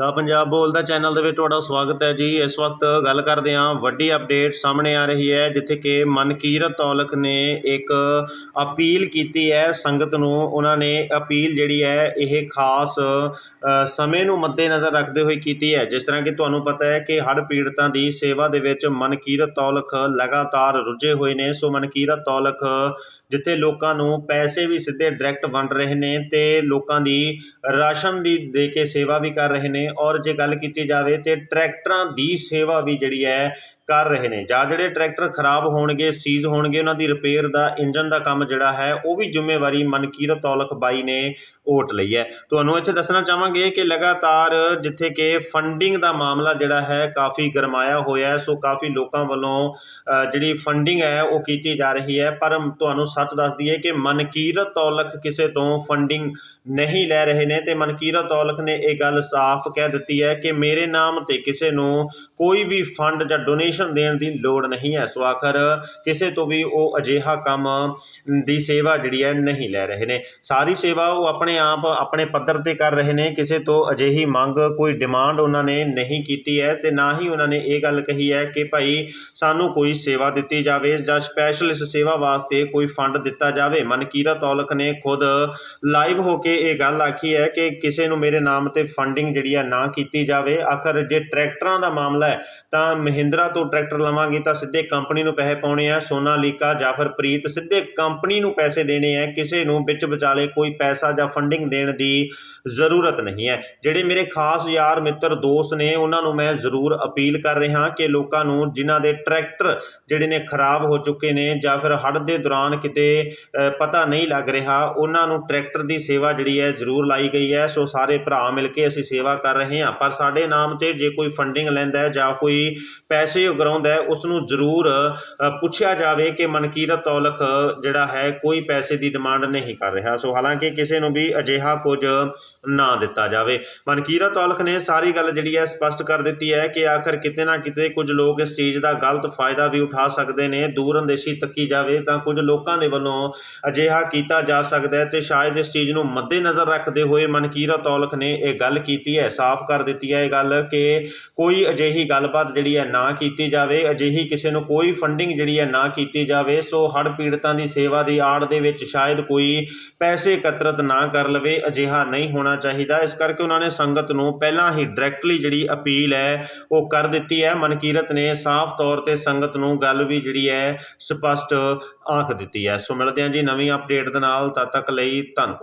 ਦਾ ਪੰਜਾਬ ਬੋਲਦਾ ਚੈਨਲ ਦੇ ਵਿੱਚ ਤੁਹਾਡਾ ਸਵਾਗਤ ਹੈ ਜੀ। ਇਸ ਵਕਤ ਗੱਲ ਕਰਦੇ ਹਾਂ, ਵੱਡੀ ਅਪਡੇਟ ਸਾਹਮਣੇ ਆ ਰਹੀ ਹੈ, ਜਿੱਥੇ ਕਿ ਮਨਕੀਰਤ ਔਲਖ ਨੇ ਇੱਕ ਅਪੀਲ ਕੀਤੀ ਹੈ ਸੰਗਤ ਨੂੰ। ਉਹਨਾਂ ਨੇ ਅਪੀਲ ਜਿਹੜੀ ਹੈ, ਇਹ ਖਾਸ ਸਮੇਂ ਨੂੰ ਮੱਦੇਨਜ਼ਰ ਰੱਖਦੇ ਹੋਏ ਕੀਤੀ ਹੈ। ਜਿਸ ਤਰ੍ਹਾਂ ਕਿ ਤੁਹਾਨੂੰ ਪਤਾ ਹੈ ਕਿ ਹੜ੍ਹ ਪੀੜਤਾਂ ਦੀ ਸੇਵਾ ਦੇ ਵਿੱਚ ਮਨਕੀਰਤ ਔਲਖ ਲਗਾਤਾਰ ਰੁੱਝੇ ਹੋਏ ਨੇ। ਸੋ ਮਨਕੀਰਤ ਔਲਖ, ਜਿੱਥੇ ਲੋਕਾਂ ਨੂੰ ਪੈਸੇ ਵੀ ਸਿੱਧੇ ਡਾਇਰੈਕਟ ਵੰਡ ਰਹੇ ਨੇ ਤੇ ਲੋਕਾਂ ਦੀ ਰਾਸ਼ਨ ਦੀ ਦੇ ਕੇ ਸੇਵਾ ਵੀ ਕਰ ਰਹੇ ਨੇ। ਔਰ ਜੇ ਗੱਲ ਕੀਤੀ ਜਾਵੇ ਤਾਂ ਟਰੈਕਟਰਾਂ ਦੀ ਸੇਵਾ ਵੀ ਜਿਹੜੀ ਹੈ ਕਰ ਰਹੇ ਨੇ। ਜਾਂ ਜਿਹੜੇ ਟਰੈਕਟਰ ਖਰਾਬ ਹੋਣਗੇ, ਸੀਜ਼ ਹੋਣਗੇ, ਉਹਨਾਂ ਦੀ ਰਿਪੇਅਰ ਦਾ ਇੰਜਨ ਦਾ ਕੰਮ ਜਿਹੜਾ ਹੈ, ਉਹ ਵੀ ਜ਼ਿੰਮੇਵਾਰੀ ਮਨਕੀਰਤ ਔਲਖ ਬਾਈ ਨੇ ਓਟ ਲਈ ਹੈ। ਤੁਹਾਨੂੰ ਇੱਥੇ ਦੱਸਣਾ ਚਾਹਾਂਗੇ ਕਿ ਲਗਾਤਾਰ ਜਿੱਥੇ ਕਿ ਫੰਡਿੰਗ ਦਾ ਮਾਮਲਾ ਜਿਹੜਾ ਹੈ, ਕਾਫੀ ਗਰਮਾਇਆ ਹੋਇਆ ਹੈ। ਸੋ ਕਾਫੀ ਲੋਕਾਂ ਵੱਲੋਂ ਜਿਹੜੀ ਫੰਡਿੰਗ ਹੈ, ਉਹ ਕੀਤੀ ਜਾ ਰਹੀ ਹੈ। ਪਰ ਤੁਹਾਨੂੰ ਸੱਚ ਦੱਸ ਦਈਏ ਕਿ ਮਨਕੀਰਤ ਔਲਖ ਕਿਸੇ ਤੋਂ ਫੰਡਿੰਗ ਨਹੀਂ ਲੈ ਰਹੇ ਨੇ ਤੇ ਮਨਕੀਰਤ ਔਲਖ ਨੇ ਇਹ ਗੱਲ ਸਾਫ਼ ਕਹਿ ਦਿੱਤੀ ਹੈ ਕਿ ਮੇਰੇ ਨਾਮ ਤੇ ਕਿਸੇ ਨੂੰ ਕੋਈ ਵੀ ਫੰਡ ਜਾਂ ਡੋਨੇਸ਼ਨ ਦੇਣ ਦੀ ਲੋੜ ਨਹੀਂ ਹੈ। ਸੋ ਆਖਰ ਕਿਸੇ ਤੋਂ ਵੀ ਉਹ ਅਜਿਹਾ ਕੰਮ ਦੀ ਸੇਵਾ ਜਿਹੜੀ ਹੈ ਨਹੀਂ ਲੈ ਰਹੇ ਨੇ। ਸਾਰੀ ਸੇਵਾ ਉਹ ਆਪਣੇ ਆਪ ਆਪਣੇ ਪੱਧਰ ਤੇ ਕਰ ਰਹੇ ਨੇ। ਕਿਸੇ ਤੋਂ ਅਜਿਹੀ ਮੰਗ ਕੋਈ ਡਿਮਾਂਡ ਉਹਨਾਂ ਨੇ ਨਹੀਂ ਕੀਤੀ ਹੈ ਤੇ ਨਾ ਹੀ ਉਹਨਾਂ ਨੇ ਇਹ ਗੱਲ ਕਹੀ ਹੈ ਕਿ ਭਾਈ ਸਾਨੂੰ ਕੋਈ ਸੇਵਾ ਦਿੱਤੀ ਜਾਵੇ ਜਾਂ ਸਪੈਸ਼ਲ ਇਸ ਸੇਵਾ ਵਾਸਤੇ ਕੋਈ ਫੰਡ ਦਿੱਤਾ ਜਾਵੇ। ਮਨਕੀਰਤ ਔਲਖ ਨੇ ਖੁਦ ਲਾਈਵ ਹੋ ਕੇ ਇਹ ਗੱਲ ਆਖੀ ਹੈ ਕਿ ਕਿਸੇ ਨੂੰ ਮੇਰੇ ਨਾਮ ਤੇ ਫੰਡਿੰਗ ਜਿਹੜੀ ਹੈ ਨਾ ਕੀਤੀ ਜਾਵੇ। ਆਖਰ ਜੇ ਟਰੈਕਟਰਾਂ ਦਾ ਮਾਮਲਾ ਹੈ ਤਾਂ ਮਹਿੰਦਰਾ ਤੋਂ ਟਰੈਕਟਰ ਲਵਾਂਗੇ ਤਾਂ ਸਿੱਧੇ ਕੰਪਨੀ ਨੂੰ ਪੈਸੇ ਪਾਉਣੇ ਆ। ਸੋਨਾਲੀਕਾ ਜਾਂ ਫਿਰ ਪ੍ਰੀਤ ਸਿੱਧੇ ਕੰਪਨੀ ਨੂੰ ਪੈਸੇ ਦੇਣੇ ਆ। ਕਿਸੇ ਨੂੰ ਵਿੱਚ ਵਿਚਾਲੇ ਕੋਈ ਪੈਸਾ ਜਾਂ ਫੰਡਿੰਗ ਦੇਣ ਦੀ ਜ਼ਰੂਰਤ ਨਹੀਂ ਹੈ। ਜਿਹੜੇ ਮੇਰੇ ਖਾਸ ਯਾਰ ਮਿੱਤਰ ਦੋਸਤ ਨੇ, ਉਹਨਾਂ ਨੂੰ ਮੈਂ ਜ਼ਰੂਰ ਅਪੀਲ ਕਰ ਰਿਹਾ ਕਿ ਲੋਕਾਂ ਨੂੰ ਜਿਨ੍ਹਾਂ ਦੇ ਟਰੈਕਟਰ ਜਿਹੜੇ ਨੇ ਖਰਾਬ ਹੋ ਚੁੱਕੇ ਨੇ ਜਾਂ ਫਿਰ ਹੜ੍ਹ ਦੇ ਦੌਰਾਨ ਕਿਤੇ ਪਤਾ ਨਹੀਂ ਲੱਗ ਰਿਹਾ, ਉਹਨਾਂ ਨੂੰ ਟਰੈਕਟਰ ਦੀ ਸੇਵਾ ਜਿਹੜੀ ਹੈ ਜ਼ਰੂਰ ਲਾਈ ਗਈ ਹੈ। ਸੋ ਸਾਰੇ ਭਰਾ ਮਿਲ ਕੇ ਅਸੀਂ ਸੇਵਾ ਕਰ ਰਹੇ ਹਾਂ। ਪਰ ਸਾਡੇ ਨਾਮ ਤੇ ਜੇ ਕੋਈ ਫੰਡਿੰਗ ਲੈਂਦਾ ਹੈ ਜਾਂ ਕੋਈ ਪੈਸੇ ਕਰਾਉਂਦਾ ਹੈ ਉਸ ਨੂੰ ਜ਼ਰੂਰ ਪੁੱਛਿਆ ਜਾਵੇ ਕਿ ਮਨਕੀਰਤ ਔਲਖ ਜਿਹੜਾ ਹੈ, ਕੋਈ ਪੈਸੇ ਦੀ ਡਿਮਾਂਡ ਨਹੀਂ ਕਰ ਰਿਹਾ। ਸੋ ਹਾਲਾਂਕਿ ਕਿਸੇ ਨੂੰ ਵੀ ਅਜਿਹਾ ਕੁਝ ਨਾ ਦਿੱਤਾ ਜਾਵੇ। ਮਨਕੀਰਤ ਔਲਖ ਨੇ ਸਾਰੀ ਗੱਲ ਜਿਹੜੀ ਹੈ, ਸਪਸ਼ਟ ਕਰ ਦਿੱਤੀ ਹੈ ਕਿ ਆਖਰ ਕਿਤੇ ਨਾ ਕਿਤੇ ਕੁਝ ਲੋਕ ਇਸ ਚੀਜ਼ ਦਾ ਗਲਤ ਫਾਇਦਾ ਵੀ ਉਠਾ ਸਕਦੇ ਨੇ, ਦੂਰ ਅੰਦੇਸ਼ੀ ਤੱਕੀ ਜਾਵੇ ਤਾਂ ਕੁਝ ਲੋਕਾਂ ਦੇ ਵੱਲੋਂ ਅਜਿਹਾ ਕੀਤਾ ਜਾ ਸਕਦਾ ਹੈ ਤੇ ਸ਼ਾਇਦ ਇਸ ਚੀਜ਼ ਨੂੰ ਮੱਦੇਨਜ਼ਰ ਰੱਖਦੇ ਹੋਏ ਮਨਕੀਰਤ ਔਲਖ ਨੇ ਇਹ ਗੱਲ ਕੀਤੀ ਹੈ, ਸਾਫ਼ ਕਰ ਦਿੱਤੀ ਹੈ ਇਹ ਗੱਲ ਕਿ ਕੋਈ ਅਜਿਹੀ ਗੱਲਬਾਤ ਜਿਹੜੀ ਹੈ ਨਾ ਕੀਤੀ ਕੀਤੀ ਜਾਵੇ, ਅਜਿਹੀ ਕਿਸੇ ਨੂੰ ਕੋਈ ਫੰਡਿੰਗ ਜਿਹੜੀ ਹੈ ਨਾ ਕੀਤੀ ਜਾਵੇ, ਸੋ ਹੜ੍ਹ ਪੀੜਤਾਂ ਦੀ ਸੇਵਾ ਦੀ ਆੜ ਦੇ ਵਿੱਚ ਸ਼ਾਇਦ ਕੋਈ ਪੈਸੇ ਇਕੱਤਰਤ ਨਾ ਕਰ ਲਵੇ, ਅਜਿਹਾ ਨਹੀਂ ਹੋਣਾ ਚਾਹੀਦਾ। ਇਸ ਕਰਕੇ ਉਹਨਾਂ ਨੇ ਸੰਗਤ ਨੂੰ ਪਹਿਲਾਂ ਹੀ ਡਾਇਰੈਕਟਲੀ ਜਿਹੜੀ ਅਪੀਲ ਹੈ, ਉਹ ਕਰ ਦਿੱਤੀ ਹੈ। ਮਨਕੀਰਤ ਨੇ ਸਾਫ਼ ਤੌਰ ਤੇ ਸੰਗਤ ਨੂੰ ਗੱਲ ਵੀ ਜਿਹੜੀ ਹੈ ਸਪਸ਼ਟ ਆਖ ਦਿੱਤੀ ਹੈ। ਸੋ ਮਿਲਦੇ ਹਾਂ ਜੀ ਨਵੀਂ ਅਪਡੇਟ ਦੇ ਨਾਲ, ਤਦ ਤੱਕ ਲਈ ਧੰਨਵਾਦ।